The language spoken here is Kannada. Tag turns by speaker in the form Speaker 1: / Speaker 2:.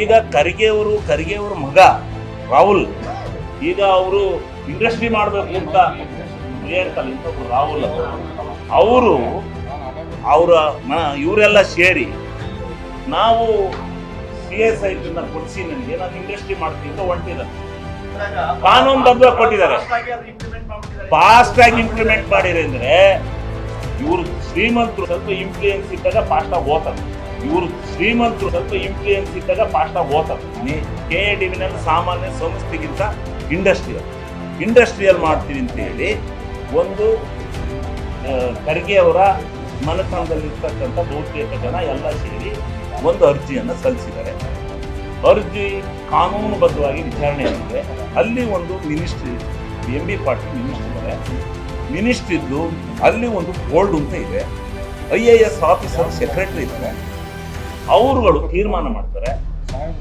Speaker 1: ಈಗ ಖರ್ಗೆ ಅವರು ಖರ್ಗೆ ಅವ್ರ ಮಗ ರಾಹುಲ್, ಈಗ ಅವರು ಇಂಡಸ್ಟ್ರಿ ಮಾಡಬೇಕು ಅಂತ ಹೇಳ್ತಾರೆ ಇನ್ನೊಬ್ರು ರಾಹುಲ್. ಅವರು ಅವರ ಇವರೆಲ್ಲ ಸೇರಿ ನಾವು ಸಿ ಎಸ್ ಐ ಕೊಡಿಸಿ ನನಗೆ ನಾನು ಇಂಡಸ್ಟ್ರಿ ಮಾಡ್ತೀನಿ ಅಂತ ಹೊಂಟಿದ್ದಾರೆ. ಕಾನೂನು ಬದ್ಧ ಕೊಟ್ಟಿದ್ದಾರೆ. ಫಾಸ್ಟ್ ಆಗಿ ಇಂಪ್ಲಿಮೆಂಟ್ ಮಾಡಿದ್ರೆ ಅಂದ್ರೆ ಇವರು ಶ್ರೀಮಂತರು ಸ್ವಲ್ಪ ಇನ್ಫ್ಲೂಯೆನ್ಸ್ ಇದ್ದಾಗ ಫಾಸ್ಟ್ ಆಗಿ ಹೋಗ್ತಾರೆ. ಇವರು ಶ್ರೀಮಂತರು ಸ್ವಲ್ಪ ಇನ್ಫ್ಲೂಯೆನ್ಸ್ ಇದ್ದಾಗ ಫಾಸ್ಟ್ ಆಗಿ ಓದ್ತಾರೆ. ಕೆ ಎ ಡಿವಿನಲ್ಲಿ ಸಾಮಾನ್ಯ ಸಂಸ್ಥೆಗಿಂತ ಇಂಡಸ್ಟ್ರಿಯಲ್ ಇಂಡಸ್ಟ್ರಿಯಲ್ ಮಾಡ್ತೀನಿ ಅಂತ ಹೇಳಿ ಒಂದು ಖರ್ಗೆ ಅವರ ಮನೆತನದಲ್ಲಿರ್ತಕ್ಕಂಥ ಬಹುತೇಕ ಜನ ಎಲ್ಲ ಸೇರಿ ಒಂದು ಅರ್ಜಿಯನ್ನು ಸಲ್ಲಿಸಿದ್ದಾರೆ. ಅರ್ಜಿ ಕಾನೂನುಬದ್ಧವಾಗಿ ವಿಚಾರಣೆ ಆಗಿದೆ. ಅಲ್ಲಿ ಒಂದು ministry M B Patil ministry ಇದ್ದಾರೆ ಮಿನಿಸ್ಟ್ರಿದ್ದು ಅಲ್ಲಿ ಒಂದು ಬೋರ್ಡ್ ಅಂತ ಇದೆ. I A S officer secretary ಇದ್ದಾರೆ. ಅವರುಗಳು ತೀರ್ಮಾನ ಮಾಡ್ತಾರೆ.